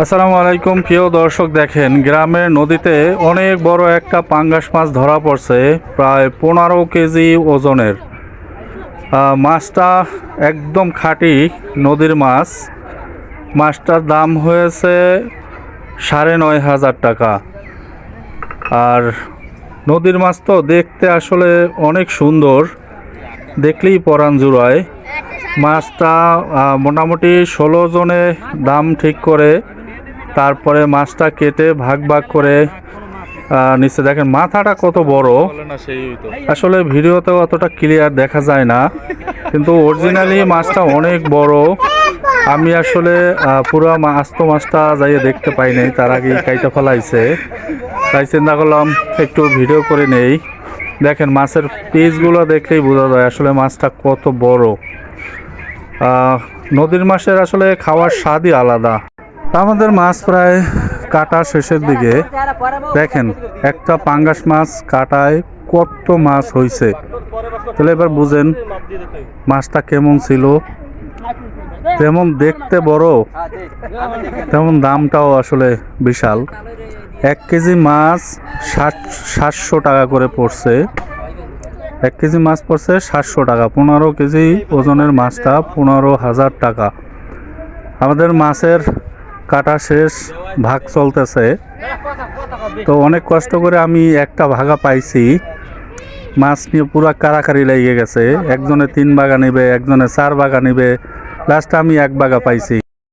আসসালামু আলাইকুম, প্রিয় দর্শক দেখেন, গ্রামের নদীতে অনেক বড় একটা পাঙ্গাস মাছ ধরা পড়ছে, প্রায় পনেরো কেজি ওজনের। মাছটা একদম খাঁটি নদীর মাছ। মাছটার দাম হয়েছে সাড়ে নয় হাজার টাকা। আর নদীর মাছ তো দেখতে আসলে অনেক সুন্দর, দেখলেই পরাণ জুড়ায়। মাছটা মোটামুটি ষোলো জনে দাম ঠিক করে তারপরে মাছটা কেটে ভাগ ভাগ করে নিচে দেখেন মাথাটা কত বড়। আসলে ভিডিওতেও অতটা ক্লিয়ার দেখা যায় না কিন্তু অরিজিনালি মাছটা অনেক বড়। আমি আসলে পুরো আস্ত মাছটা যাইয়ে দেখতে পাই নাই তার আগে কাইটা ফেলাইছে। তাই চিন্তা করলাম একটু ভিডিও করে নেই। দেখেন মাছের পিসগুলো দেখলেই বোঝা যায় আসলে মাছটা কত বড়। নদীর মাছের আসলে খাওয়ার স্বাদই আলাদা। আমাদের মাছ প্রায় কাটা শেষের দিকে। দেখেন, একটা পাঙ্গাস মাছ কাটায় কত মাছ হয়েছে তাহলে এবার বুঝেন মাছটা কেমন ছিল। তেমন দেখতে বড়, তেমন দামটাও আসলে বিশাল। এক কেজি মাছ ষাট, সাতশো টাকা করে পড়ছে। এক কেজি মাছ পড়ছে সাতশো টাকা। পনেরো কেজি ওজনের মাছটা পনেরো হাজার টাকা। আমাদের মাছের কাটা শেষ, ভাগ চলতেছে। তো অনেক কষ্ট করে আমি একটা ভাগা পাইছি। মাছ নিয়ে পুরো কারাকারি লেগে গেছে। একজনে তিন বাগা নিবে, একজনে চার বাগা নিবে। লাস্টে আমি এক বাগা পাইছি।